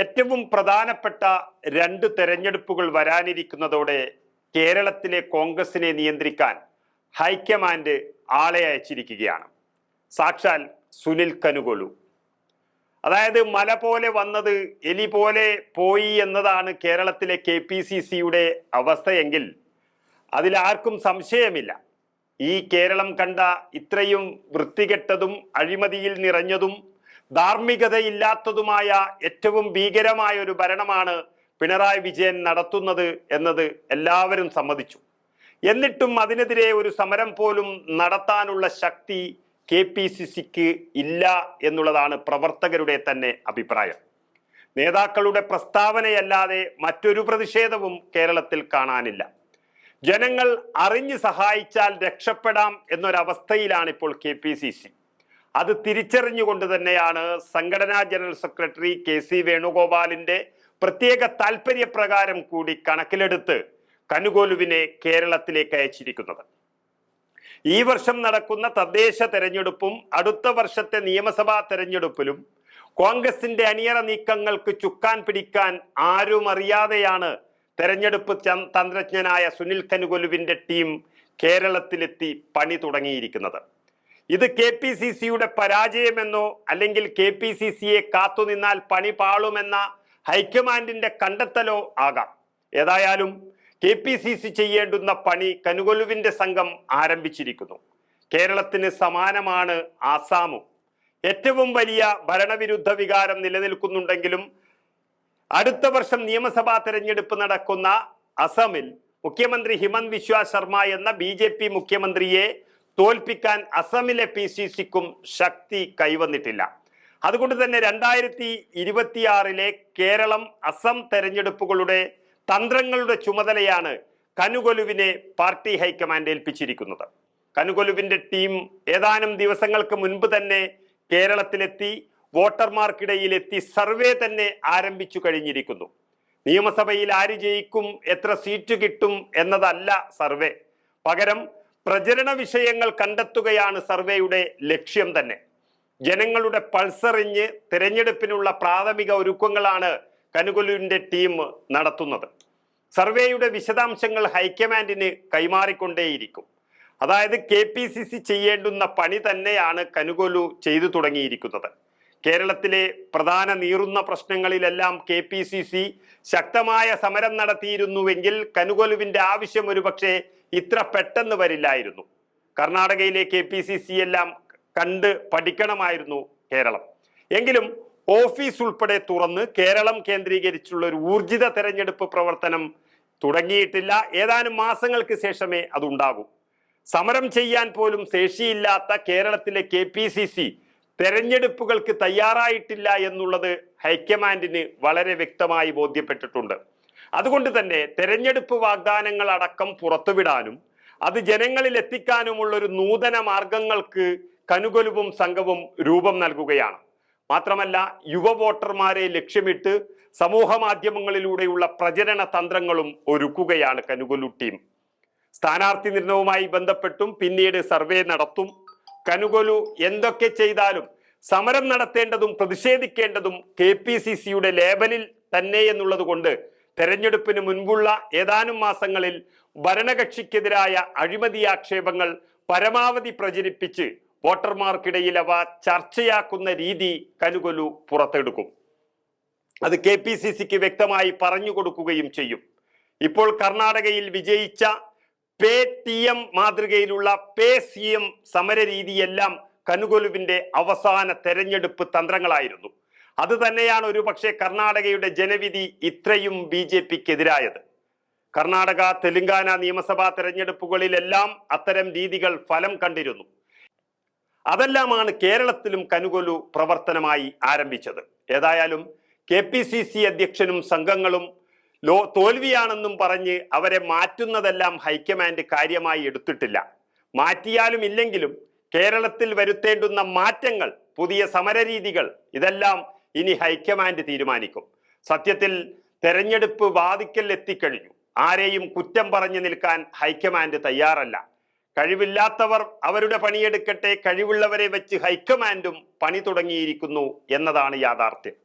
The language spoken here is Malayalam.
ഏറ്റവും പ്രധാനപ്പെട്ട രണ്ട് തെരഞ്ഞെടുപ്പുകൾ വരാനിരിക്കുന്നതോടെ കേരളത്തിലെ കോൺഗ്രസിനെ നിയന്ത്രിക്കാൻ ഹൈക്കമാൻഡ് ആളെ അയച്ചിരിക്കുകയാണ്. സാക്ഷാൽ സുനിൽ കനുകൊലു. അതായത് മല പോലെ വന്നത് എലി പോലെ പോയി എന്നതാണ് കേരളത്തിലെ കെ പി സി സിയുടെ അവസ്ഥയെങ്കിൽ അതിലാർക്കും സംശയമില്ല. ഈ കേരളം കണ്ട ഇത്രയും വൃത്തികെട്ടതും അഴിമതിയിൽ നിറഞ്ഞതും ധാർമ്മികതയില്ലാത്തതുമായ ഏറ്റവും ഭീകരമായ ഒരു ഭരണമാണ് പിണറായി വിജയൻ നടത്തുന്നത് എന്നത് എല്ലാവരും സമ്മതിച്ചു. എന്നിട്ടും അതിനെതിരെ ഒരു സമരം പോലും നടത്താനുള്ള ശക്തി കെ പി സി സിക്ക് ഇല്ല എന്നുള്ളതാണ് പ്രവർത്തകരുടെ തന്നെ അഭിപ്രായം. നേതാക്കളുടെ പ്രസ്താവനയല്ലാതെ മറ്റൊരു പ്രതിഷേധവും കേരളത്തിൽ കാണാനില്ല. ജനങ്ങൾ അറിഞ്ഞ് സഹായിച്ചാൽ രക്ഷപ്പെടാം എന്നൊരവസ്ഥയിലാണ് ഇപ്പോൾ കെ പി സി സി. അത് തിരിച്ചറിഞ്ഞുകൊണ്ട് തന്നെയാണ് സംഘടനാ ജനറൽ സെക്രട്ടറി കെ സി വേണുഗോപാലിന്റെ പ്രത്യേക താല്പര്യപ്രകാരം കൂടി കണക്കിലെടുത്ത് കനുകോലുവിനെ കേരളത്തിലേക്ക് അയച്ചിരിക്കുന്നത്. ഈ വർഷം നടക്കുന്ന തദ്ദേശ തെരഞ്ഞെടുപ്പും അടുത്ത വർഷത്തെ നിയമസഭാ തെരഞ്ഞെടുപ്പിലും കോൺഗ്രസിന്റെ അണിയറ നീക്കങ്ങൾക്ക് ചുക്കാൻ പിടിക്കാൻ ആരും അറിയാതെയാണ് തെരഞ്ഞെടുപ്പ് തന്ത്രജ്ഞനായ സുനിൽ കനുകൊലുവിന്റെ ടീം കേരളത്തിലെത്തി പണി തുടങ്ങിയിരിക്കുന്നത്. ഇത് കെ പി സി സിയുടെ പരാജയമെന്നോ അല്ലെങ്കിൽ കെ പി സി സിയെ കാത്തുനിന്നാൽ പണി പാളുമെന്ന ഹൈക്കമാൻഡിന്റെ കണ്ടെത്തലോ ആകാം. ഏതായാലും കെ പി സി സി ചെയ്യേണ്ടുന്ന പണി കനുകൊലുവിന്റെ സംഘം ആരംഭിച്ചിരിക്കുന്നു. കേരളത്തിന് സമാനമാണ് ആസാമും. ഏറ്റവും വലിയ ഭരണവിരുദ്ധ വികാരം നിലനിൽക്കുന്നുണ്ടെങ്കിലും അടുത്ത വർഷം നിയമസഭാ തെരഞ്ഞെടുപ്പ് നടക്കുന്ന അസമിൽ മുഖ്യമന്ത്രി ഹിമന്ത് വിശ്വ ശർമ്മ എന്ന ബി മുഖ്യമന്ത്രിയെ തോൽപ്പിക്കാൻ അസമിലെ പി സി സിക്കും ശക്തി കൈവന്നിട്ടില്ല. അതുകൊണ്ട് തന്നെ രണ്ടായിരത്തി ഇരുപത്തിയാറിലെ കേരളം അസം തെരഞ്ഞെടുപ്പുകളുടെ തന്ത്രങ്ങളുടെ ചുമതലയാണ് കനുകൊലുവിനെ പാർട്ടി ഹൈക്കമാൻഡ് ഏൽപ്പിച്ചിരിക്കുന്നത്. കനുകൊലുവിന്റെ ടീം ഏതാനും ദിവസങ്ങൾക്ക് മുൻപ് തന്നെ കേരളത്തിലെത്തി വോട്ടർമാർക്കിടയിലെത്തി സർവേ തന്നെ ആരംഭിച്ചു കഴിഞ്ഞിരിക്കുന്നു. നിയമസഭയിൽ ആര് ജയിക്കും എത്ര സീറ്റ് കിട്ടും എന്നതല്ല സർവേ. പകരം പ്രചരണ വിഷയങ്ങൾ കണ്ടെത്തുകയാണ് സർവേയുടെ ലക്ഷ്യം തന്നെ. ജനങ്ങളുടെ പൾസറിഞ്ഞ് തിരഞ്ഞെടുപ്പിനുള്ള പ്രാഥമിക ഒരുക്കങ്ങളാണ് കനുകൊലുവിന്റെ ടീം നടത്തുന്നത്. സർവേയുടെ വിശദാംശങ്ങൾ ഹൈക്കമാൻഡിന് കൈമാറിക്കൊണ്ടേയിരിക്കും. അതായത് കെ പി സി സി ചെയ്യേണ്ടുന്ന പണി തന്നെയാണ് കനുകൊലു ചെയ്തു തുടങ്ങിയിരിക്കുന്നത്. കേരളത്തിലെ പ്രധാന നീറുന്ന പ്രശ്നങ്ങളിലെല്ലാം കെ പി സി സി ശക്തമായ സമരം നടത്തിയിരുന്നുവെങ്കിൽ കനുകൊലുവിന്റെ ആവശ്യം ഒരുപക്ഷെ ഇത്ര പെട്ടെന്ന് വരില്ലായിരുന്നു. കർണാടകയിലെ കെ പി സി സി എല്ലാം കണ്ട് പഠിക്കണമായിരുന്നു കേരളം. എങ്കിലും ഓഫീസ് ഉൾപ്പെടെ തുറന്ന് കേരളം കേന്ദ്രീകരിച്ചുള്ള ഒരു ഊർജിത തെരഞ്ഞെടുപ്പ് പ്രവർത്തനം തുടങ്ങിയിട്ടില്ല. ഏതാനും മാസങ്ങൾക്ക് ശേഷമേ അതുണ്ടാകൂ. സമരം ചെയ്യാൻ പോലും ശേഷിയില്ലാത്ത കേരളത്തിലെ കെ പി സി സി തെരഞ്ഞെടുപ്പുകൾക്ക് തയ്യാറായിട്ടില്ല എന്നുള്ളത് ഹൈക്കമാൻഡിന് വളരെ വ്യക്തമായി ബോധ്യപ്പെട്ടിട്ടുണ്ട്. അതുകൊണ്ട് തന്നെ തെരഞ്ഞെടുപ്പ് വാഗ്ദാനങ്ങൾ അടക്കം പുറത്തുവിടാനും അത് ജനങ്ങളിൽ എത്തിക്കാനുമുള്ള ഒരു നൂതന മാർഗങ്ങൾക്ക് കനുകൊലുവും സംഘവും രൂപം നൽകുകയാണ്. മാത്രമല്ല യുവ വോട്ടർമാരെ ലക്ഷ്യമിട്ട് സമൂഹ മാധ്യമങ്ങളിലൂടെയുള്ള പ്രചരണ തന്ത്രങ്ങളും ഒരുക്കുകയാണ് കനുകൊലു ടീം സ്ഥാനാർത്ഥി നിർണയവുമായി ബന്ധപ്പെട്ടും പിന്നീട് സർവേ നടത്തും കനുകൊലു എന്തൊക്കെ ചെയ്താലും സമരം നടത്തേണ്ടതും പ്രതിഷേധിക്കേണ്ടതും കെ പി സി സിയുടെ ലേബലിൽ തന്നെ എന്നുള്ളത് കൊണ്ട് തെരഞ്ഞെടുപ്പിന് മുൻപുള്ള ഏതാനും മാസങ്ങളിൽ ഭരണകക്ഷിക്കെതിരായ അഴിമതി ആക്ഷേപങ്ങൾ പരമാവധി പ്രചരിപ്പിച്ച് വോട്ടർമാർക്കിടയിൽ അവ ചർച്ചയാക്കുന്ന രീതി കനുകൊലു പുറത്തെടുക്കും. അത് കെ പി സി സിക്ക് വ്യക്തമായി പറഞ്ഞു കൊടുക്കുകയും ചെയ്യും. ഇപ്പോൾ കർണാടകയിൽ വിജയിച്ച പേ ടി എം മാതൃകയിലുള്ള പേ സി എം സമര രീതിയെല്ലാം കനുകൊലുവിന്റെ അവസാന തെരഞ്ഞെടുപ്പ് തന്ത്രങ്ങളായിരുന്നു. അത് തന്നെയാണ് ഒരു പക്ഷേ കർണാടകയുടെ ജനവിധി ഇത്രയും ബി ജെ പിക്കെതിരായത് കർണാടക തെലുങ്കാന നിയമസഭാ തെരഞ്ഞെടുപ്പുകളിലെല്ലാം അത്തരം രീതികൾ ഫലം കണ്ടിരുന്നു. അതെല്ലാമാണ് കേരളത്തിലും കനുകൊലു പ്രവർത്തനമായി ആരംഭിച്ചത്. ഏതായാലും കെ പി സി സി അധ്യക്ഷനും സംഘങ്ങളും ലോ തോൽവിയാണെന്നും പറഞ്ഞ് അവരെ മാറ്റുന്നതെല്ലാം ഹൈക്കമാൻഡ് കാര്യമായി എടുത്തിട്ടില്ല. മാറ്റിയാലും ഇല്ലെങ്കിലും കേരളത്തിൽ വരുത്തേണ്ടുന്ന മാറ്റങ്ങൾ പുതിയ സമരരീതികൾ ഇതെല്ലാം ഇനി ഹൈക്കമാൻഡ് തീരുമാനിക്കും. സത്യത്തിൽ തെരഞ്ഞെടുപ്പ് വാതിക്കൽ എത്തിക്കഴിഞ്ഞു. ആരെയും കുറ്റം പറഞ്ഞു നിൽക്കാൻ ഹൈക്കമാൻഡ് തയ്യാറല്ല. കഴിവില്ലാത്തവർ അവരുടെ പണിയെടുക്കട്ടെ കഴിവുള്ളവരെ വെച്ച് ഹൈക്കമാൻഡും പണി തുടങ്ങിയിരിക്കുന്നു എന്നതാണ് യാഥാർത്ഥ്യം.